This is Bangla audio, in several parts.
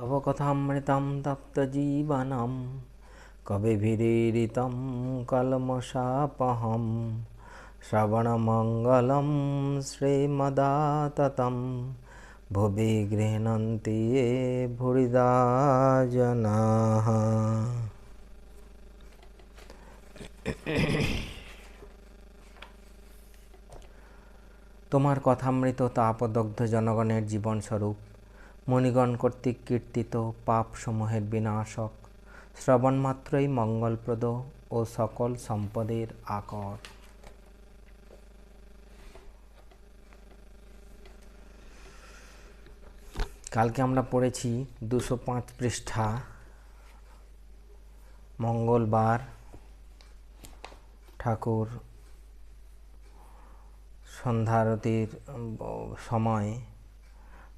তব কথামৃতম তপ্তজীবনম কবিভিরীরিতম কলমশাপহম। শ্রবণমঙ্গলম শ্রীমদাততম। ভুবি গৃহণন্তি এ ভুরিদা তোমার কথামৃত তাপদগ্ধ জনগণের জীবনস্বরূপ। মণিগণ কর্তৃক কীর্তিত পাপসমূহের বিনাশক। শ্রবণমাত্রই মঙ্গলপ্রদ ও সকল সম্পদের আকর। কালকে আমরা পড়েছি দুশো পাঁচ পৃষ্ঠা, মঙ্গলবার ঠাকুর সন্ধ্যারতির সময়।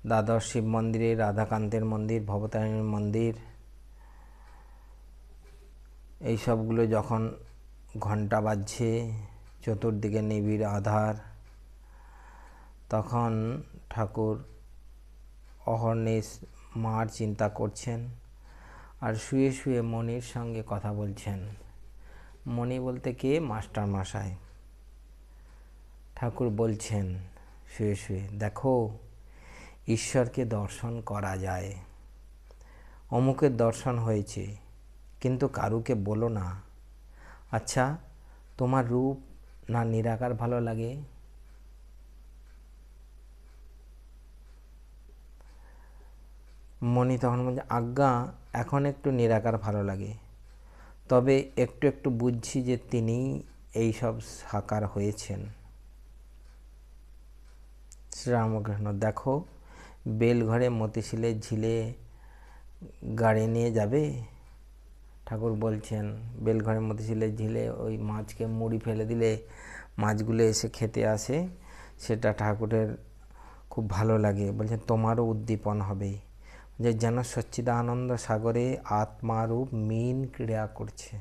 দ্বাদশ শিব মন্দিরে, রাধাকান্তের মন্দির, ভবতারিণীর মন্দির, এই সবগুলো যখন ঘণ্টা বাজছে, চতুর্দিকে নিবিড় আধার, তখন ঠাকুর অহর্নিশ মার চিন্তা করছেন আর শুয়ে শুয়ে মনির সঙ্গে কথা বলছেন। মণি বলতে কে? মাস্টার মশাই। ঠাকুর বলছেন, শুয়ে শুয়ে, দেখো ঈশ্বরকে দর্শন করা যায়। অমুকের দর্শন হয়েছে, কিন্তু কারুকে বলো না। আচ্ছা তোমার রূপ না নিরাকার ভালো লাগে? মনি তখন বলছে, আজ্ঞা, এখন একটু নিরাকার ভালো লাগে। তবে একটু একটু বুঝছি যে তিনি এই সব সাকার হয়েছেন। শ্রীরামকৃষ্ণ, দেখো বেলঘরে মতিশিলের ঝিলে গাড়ি নিয়ে যাবে? ঠাকুর বলছেন, বেলঘরে মতিশিলের ঝিলে ওই মাছকে মুড়ি ফেলে দিলে মাছগুলো এসে খেতে আসে। সেটা ঠাকুরের খুব ভালো লাগে। বলছেন, তোমারও উদ্দীপন হবে। যে যেন সচ্চিদানন্দ সাগরে আত্মারূপ মিন ক্রীড়া করছে।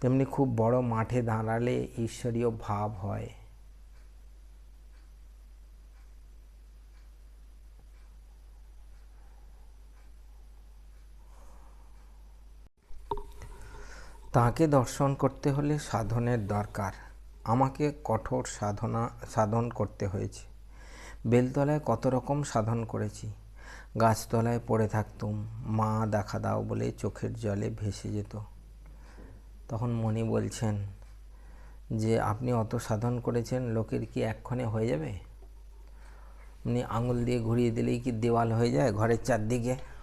তেমনি খুব বড় মাঠে দাঁড়ালে ঈশ্বরীয় ভাব হয়। তাকে দর্শন করতে হলে সাধনের দরকার। আমাকে কঠোর সাধনা, সাধন করতে হয়েছে। বেলতলায় কত রকম সাধন করেছি। গাছতলায় পড়ে থাকতুম, মা দেখা দাও বলে চোখের জলে ভেসে যেত। তখন মণি বলছেন, যে আপনি অত সাধন করেছেন, লোকের কি এক্ষণে হয়ে যাবে? উনি আঙুল দিয়ে ঘুরিয়ে দিলেই কি দেওয়াল হয়ে যায় ঘরের চারদিকে?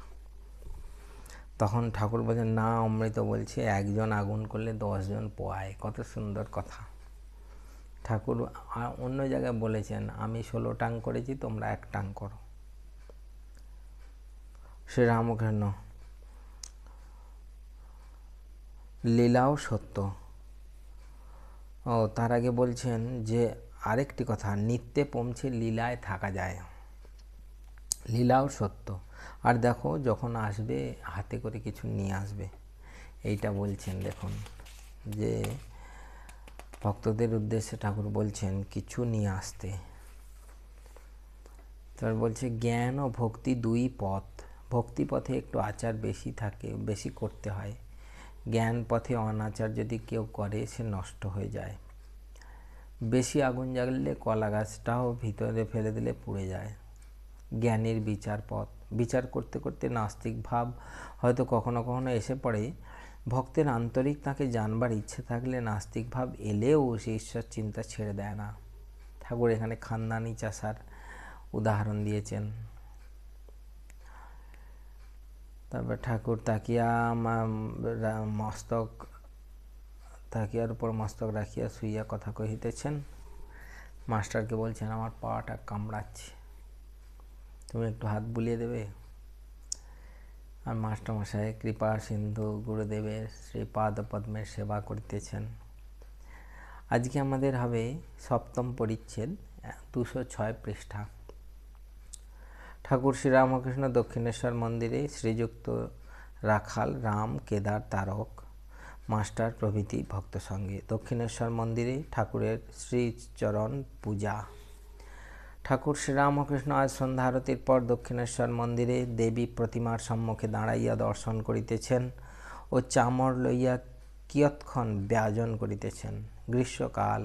তখন ঠাকুর বলছেন, না অমৃত বলছে, একজন আগুন করলে দশজন পোয়ায়। কত সুন্দর কথা। ঠাকুর অন্য জায়গায় বলেছেন, আমি ষোলো টাং করেছি, তোমরা এক টাং করো। শ্রী রামকৃষ্ণ লীলাও সত্য। ও তার আগে বলছেন যে, আরেকটি কথা, নিত্যে পৌঁছে লীলায় থাকা যায়। লীলাও সত্য। আর দেখো, যখন আসবে, হাতে করে কিছু নিয়ে আসবে। এইটা বলছেন, দেখুন, যে ভক্তদের উদ্দেশ্যে ঠাকুর বলছেন, কিছু নিয়ে আসতে। তারপর বলছে, জ্ঞান ও ভক্তি দুই পথ। ভক্তি পথে একটু আচার বেশি থাকে, বেশি করতে হয়। জ্ঞান পথে অনাচার যদি কেউ করে, সে নষ্ট হয়ে যায়। বেশি আগুন জ্বাললে কলা গাছটাও ভিতরে ফেলে দিলে পুড়ে যায়। জ্ঞানের বিচার পথ বিচার করতে করতে নাস্তিক ভাব হয়তো কখনো কখনো এসে পড়ে। ভক্তের আন্তরিক তাকে জানবার ইচ্ছে থাকলে নাস্তিক ভাব এলেও সে ঈশ্বর চিন্তা ছেড়ে দেয় না। ঠাকুর এখানে খানদানি চাষার উদাহরণ দিয়েছেন। তারপর ঠাকুর তাকিয়া মস্তক, তাকিয়ার উপর মস্তক রাখিয়া শুইয়া কথা কহিতেছেন, মাস্টারকে বলছেন, আমার পাটা কামড়াচ্ছে তুমি একটু হাত বুলিয়ে দেবে? আর মাস্টারমশাই কৃপা সিন্ধু গুরুদেবের শ্রীপাদ পদ্মের সেবা করিতেছেন। আজকে আমাদের হবে সপ্তম পরিচ্ছেদ, দুশো ছয় পৃষ্ঠা। ঠাকুর শ্রীরামকৃষ্ণ দক্ষিণেশ্বর মন্দিরে শ্রীযুক্ত রাখাল রাম কেদার তারক, মাস্টার প্রভৃতি ভক্ত সঙ্গে দক্ষিণেশ্বর মন্দিরে ঠাকুরের শ্রীচরণ পূজা। ঠাকুর শ্রীরামকৃষ্ণ আজ সন্ধ্যা আরতির পর দক্ষিণেশ্বর মন্দিরে দেবী প্রতিমার সম্মুখে দাঁড়াইয়া দর্শন করিতেছেন ও চামর লইয়া কিয়ৎক্ষণ ব্যাজন করিতেছেন। গ্রীষ্মকাল,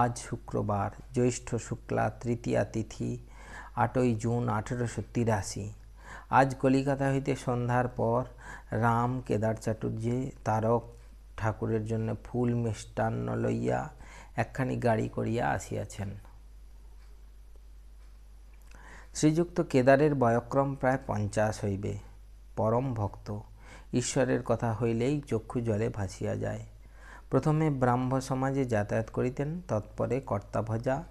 আজ শুক্রবার, জ্যৈষ্ঠ শুক্লা তৃতীয়া তিথি, আটই জুন আঠেরোশো তিরাশি। আজ কলিকাতা হইতে সন্ধ্যার পর রাম কেদার চাটুর্যে তারক ঠাকুরের জন্য ফুল মিষ্টান্ন লইয়া একখানি গাড়ি করিয়া আসিয়াছেন। শ্রীযুক্ত কেদারের বয়ক্রম প্রায় পঞ্চাশ হইবে। পরম ভক্ত, ঈশ্বরের কথা হইলেই চক্ষু জলে ভাসিয়া যায়। প্রথমে ব্রাহ্ম সমাজে যাতায়াত করিতেন, তৎপরে কর্তাভজা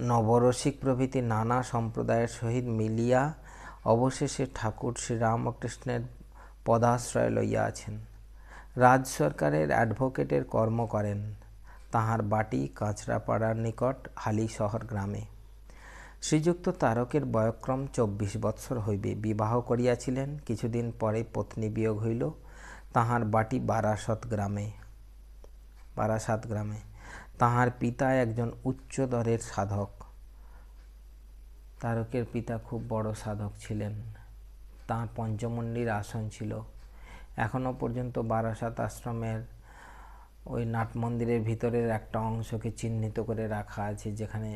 নবরসিক প্রভৃতি নানা সম্প্রদায়ের সহিত মিলিয়া অবশেষে ঠাকুর শ্রীরামকৃষ্ণের পদাশ্রয় লইয়া আছেন। রাজ সরকারের অ্যাডভোকেটের কর্ম করেন। তাহার বাটি কাঁচরাপাড়ার নিকট হালি শহর গ্রামে। শ্রীযুক্ত তারকের বয়ক্রম চব্বিশ বৎসর হইবে বিবাহ করিয়াছিলেন। কিছুদিন পরে পত্নী বিয়োগ হইল। তাহার বাটি বারাসত গ্রামে, বারাসাত গ্রামে। তাহার পিতা একজন উচ্চ দরের সাধক। তারকের পিতা খুব বড় সাধক ছিলেন। তাঁর পঞ্চমন্ডির আসন ছিল। এখনও পর্যন্ত বারাসাত আশ্রমের ওই নাট মন্দিরের ভিতরের একটা অংশকে চিহ্নিত করে রাখা আছে, যেখানে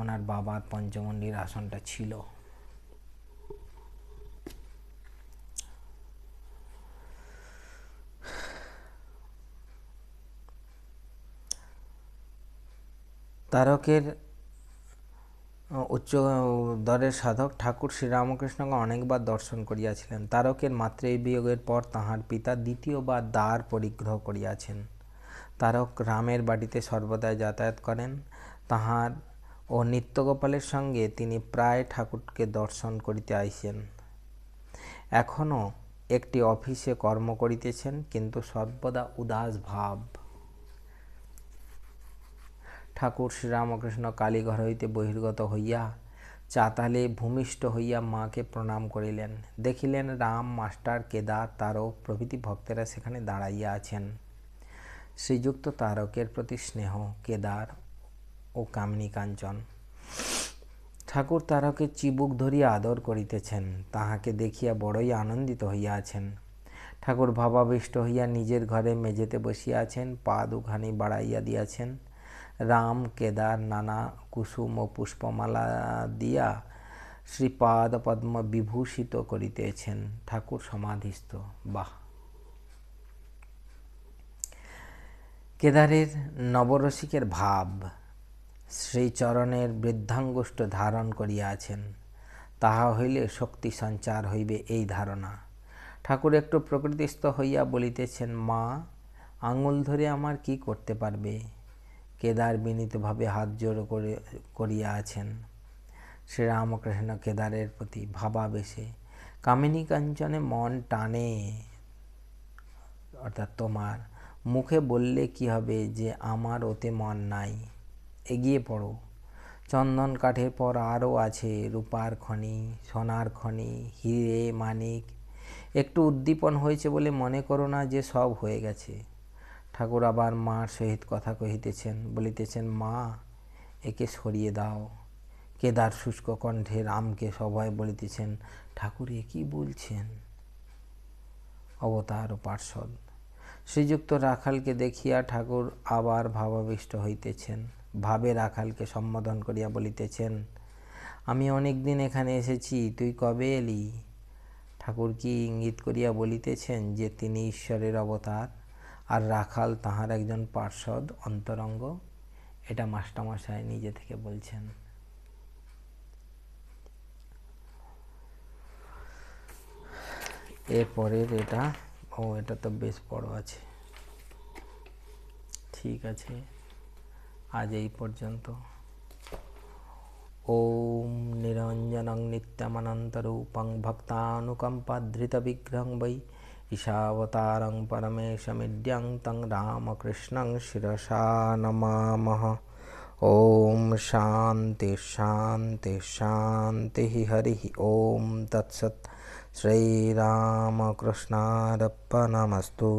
ওনার বাবার পঞ্চমন্ডির আসনটা ছিল। তারকের উচ্চ দরের সাধক ঠাকুর শ্রীরামকৃষ্ণকে অনেকবার দর্শন করিয়াছিলেন। তারকের মাতৃ বিয়োগের পর তাহার পিতা দ্বিতীয়বার দ্বার পরিগ্রহ করিয়াছেন। তারক রামের বাড়িতে সর্বদাই যাতায়াত করেন। তাহার ও নিত্যগোপালের সঙ্গে তিনি প্রায় ঠাকুরকে দর্শন করিতে আইসেন। এখনও একটি অফিসে কর্ম করিতেছেন, কিন্তু সর্বদা উদাস ভাব। ঠাকুর শ্রীরামকৃষ্ণ কালীঘর হইতে বহির্গত হইয়া চাতালে ভূমিষ্ঠ হইয়া মাকে প্রণাম করিলেন। দেখিলেন রাম মাস্টার কেদার তারক প্রভৃতি ভক্তেরা সেখানে দাঁড়াইয়া আছেন। শ্রীযুক্ত তারকের প্রতি স্নেহ, কেদার ও কামিনী কাঞ্চন। ঠাকুর তারকে চিবুক ধরিয়া আদর করিতেছেন, তাহাকে দেখিয়া বড়ই আনন্দিত হইয়া আছেন ঠাকুর ভাবাবিষ্ট হইয়া নিজের ঘরে মেঝেতে বসিয়া আছেন, পা দুখানি বাড়াইয়া দিয়াছেন। রাম, কেদার, নানা, কুসুম ও পুষ্পমালা দিয়া শ্রীপাদ পদ্ম বিভূষিত করিতেছেন। ঠাকুর সমাধিস্থ, বাহ! কেদারের নবরসিকের ভাব। শ্রীচরণের বৃদ্ধাঙ্গুষ্ঠ ধারণ করিয়াছেন। তাহা হইলে শক্তি সঞ্চার হইবে এই ধারণা। ঠাকুর একটু প্রকৃতিস্থ হইয়া বলিতেছেন, মা, আঙুল ধরে আমার কি করতে পারবে? কেদার বিনীতভাবে হাত জোর করে, করিয়া আছেন। শ্রীরামকৃষ্ণ কেদারের প্রতি ভাবাবেশে। কামিনী কাঞ্চনে মন টানে। অর্থাৎ তোমার মুখে বললে কি হবে যে আমার ওতে মন নাই। এগিয়ে পড়ো। চন্দন কাঠের পর আরও আছে রূপার খনি, সোনার খনি, হিরে, মানিক। একটু উদ্দীপন হয়েছে বলে মনে করো না যে সব হয়ে গেছে। ঠাকুর আবার মার সহিত কথা কহিতেছেন, বলিতেছেন, মা, একে সরিয়ে দাও। কেদার শুষ্ক কণ্ঠে রামকে সবাই বলিতেছেন, ঠাকুর এ কি বলছেন? অবতার ও পার্শ্বদ। শ্রীযুক্ত রাখালকে দেখিয়া ঠাকুর আবার ভাবাবিষ্ট হইতেছেন। ভাবে রাখালকে সম্বোধন করিয়া বলিতেছেন, আমি অনেক দিন এখানে এসেছি, তুই কবে এলি? ঠাকুর কি ইঙ্গিত করিয়া বলিতেছেন যে, তিনি ঈশ্বরের অবতার, আর রাখাল তাহার একজন পার্ষদ অন্তরঙ্গ। এটা মাস্টারমশাই নিজে থেকে বলছেন। এরপরের এটা, ও, এটা তো বেশ বড় আছে। ঠিক আছে। আজ এই পর্যন্ত ওম নিরঞ্জনং নিত্যমনন্তরূপং ভক্তানুকম্পাধৃতবিগ্রহং বৈ ঈশাবতারং পরমেশমিড্যং তং রামকৃষ্ণং শিরসা নমামः ॐ शान्ति शान्ति शान्तिः हरिः ॐ तत्सत् श्रीरामकृष्णारप्पनमस्तु